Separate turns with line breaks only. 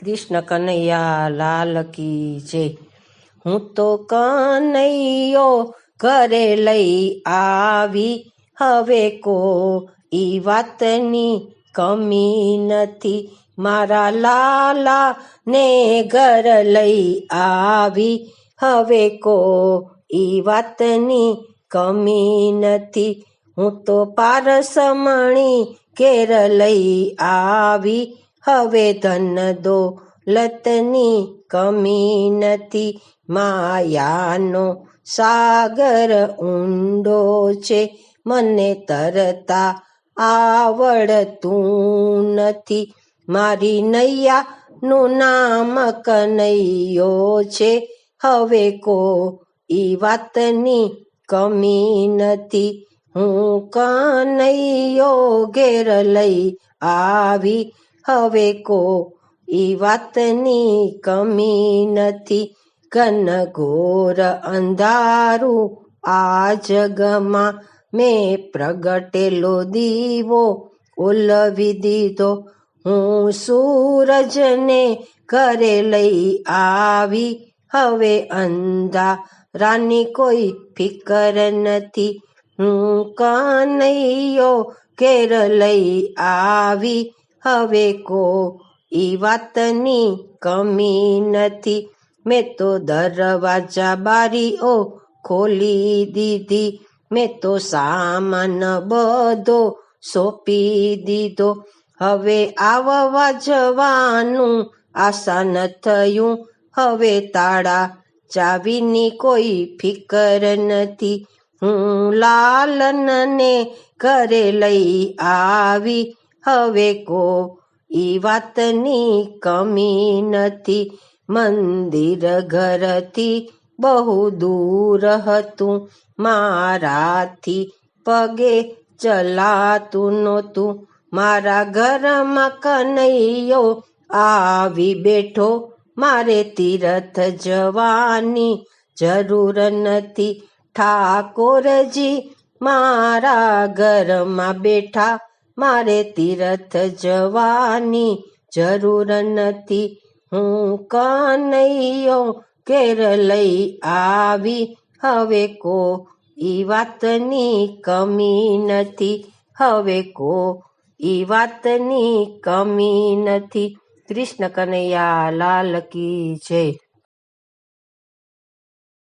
કૃષ્ણ કનૈયા લાલ કી જય. હું તો કનૈયો ઘરે લઈ આવી. હવે કો ઈ વાતની કમી નથી. મારા લાલા ને ઘર લઈ આવી. હવે કો ઈ વાતની કમી નથી. હું તો પારસમણી ઘેર લઈ આવી. હવે ધન દોલતની કમી નથી, માયાનો સાગર ઊંડો છે. મને તરતા આવડતું નથી, મારી નૈયા નું નામ કનૈયો છે. હવે કો ઈ વાતની કમી નથી, હું કનૈયો ઘેર લઈ આવી હવે કો ઈ વાતની કમી નથી. ઘન ઘોર અંધારું આ જગમાં મેં પ્રગટેલો દીવો ઓલવી દીધો. હું સૂરજને ઘરે લઈ આવી. હવે અંધારાની કોઈ ફિકર નથી. હું કનૈયો ઘેર લઈ આવી. હવે કો ઈ વાતની કમી નથી. મેં તો દરવાજા બારીઓ ખોલી દીધી. મેં તો સામાન બધો સોંપી દીધો. હવે આવવા જવાનું આસાન થયું. હવે તાળા ચાવીની કોઈ ફિકર નથી. હું લાલનને ઘરે લઈ આવી. હવે કો? ઈ વાતની કમી નથી. મંદિર ઘરથી બહુ દૂર હતું. મારાથી પગે ચલાતું નહોતું. મારા ઘરમાં કનૈયો આવી બેઠો. મારે તીરથ જવાની જરૂર નથી. ઠાકોરજી મારા ઘરમાં બેઠા. મારે તીર્થ જવાની જરૂર નથી. હું કનૈયો ઘેર લઈ આવી. હવે કો ઈ વાતની કમી નથી. હવે કો ઈ વાતની કમી નથી. કૃષ્ણ કનૈયા લાલ કી જય.